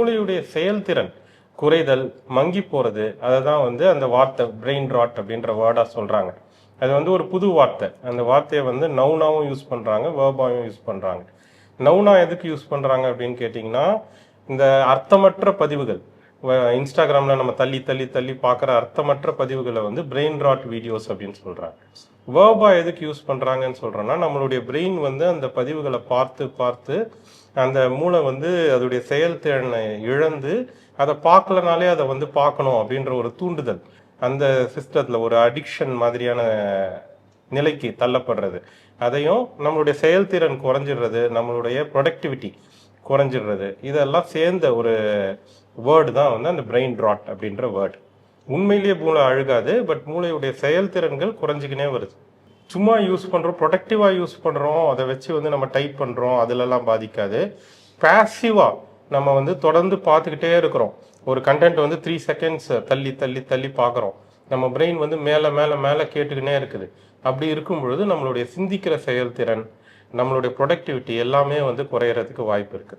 மூளையுடைய செயல்திறன் குறைதல் மங்கி போகிறது அதை தான் வந்து அந்த வார்த்தை பிரெயின் ராட் அப்படின்ற வேர்டாக சொல்கிறாங்க அது வந்து ஒரு புது வார்த்தை. அந்த வார்த்தையை வந்து நவுனாவும் யூஸ் பண்ணுறாங்க வேர்பாவும் யூஸ் பண்ணுறாங்க நவுனா எதுக்கு யூஸ் பண்ணுறாங்க அப்படின்னு கேட்டிங்கன்னா இந்த அர்த்தமற்ற பதிவுகள் இன்ஸ்டாகிராமில் நம்ம தள்ளி தள்ளி தள்ளி பார்க்குற அர்த்தமற்ற பதிவுகளை வந்து பிரெயின் ராட் வீடியோஸ் அப்படின்னு சொல்கிறாங்க வேர்பா எதுக்கு யூஸ் பண்ணுறாங்கன்னு சொல்கிறோன்னா நம்மளுடைய பிரெயின் வந்து அந்த பதிவுகளை பார்த்து பார்த்து அந்த மூளை வந்து அதோடைய செயல்திறனை இழந்து அதை பார்க்கலனாலே அதை வந்து பார்க்கணும் அப்படின்ற ஒரு தூண்டுதல். அந்த சிஸ்டத்தில் ஒரு அடிக்ஷன் மாதிரியான நிலைக்கு தள்ளப்படுறது. அதையும் நம்மளுடைய செயல்திறன் குறைஞ்சிடுறது நம்மளுடைய ப்ரொடக்டிவிட்டி குறைஞ்சிடுறது. இதெல்லாம் சேர்ந்த ஒரு வேர்டு தான் வந்து அந்த பிரெயின் ட்ராட் அப்படின்ற வேர்டு உண்மையிலேயே மூளை அழுகாது பட் மூளையுடைய செயல்திறன்கள் குறைஞ்சிக்கினே வருது. சும்மா யூஸ் பண்ணுறோம் ப்ரொடக்டிவாக யூஸ் பண்ணுறோம் அதை வச்சு வந்து நம்ம டைப் பண்ணுறோம் அதிலெல்லாம் பாதிக்காது. பேசிவாக நம்ம வந்து தொடர்ந்து பார்த்துக்கிட்டே இருக்கிறோம். ஒரு கண்டென்ட் வந்து த்ரீ செகண்ட்ஸ் தள்ளி தள்ளி தள்ளி பார்க்குறோம். நம்ம பிரெயின் வந்து மேலே மேலே மேலே கேட்டுக்கினே இருக்குது. அப்படி இருக்கும் பொழுது நம்மளுடைய சிந்திக்கிற செயல்திறன் நம்மளுடைய ப்ரொடக்டிவிட்டி எல்லாமே வந்து குறையறதுக்கு வாய்ப்பு இருக்குது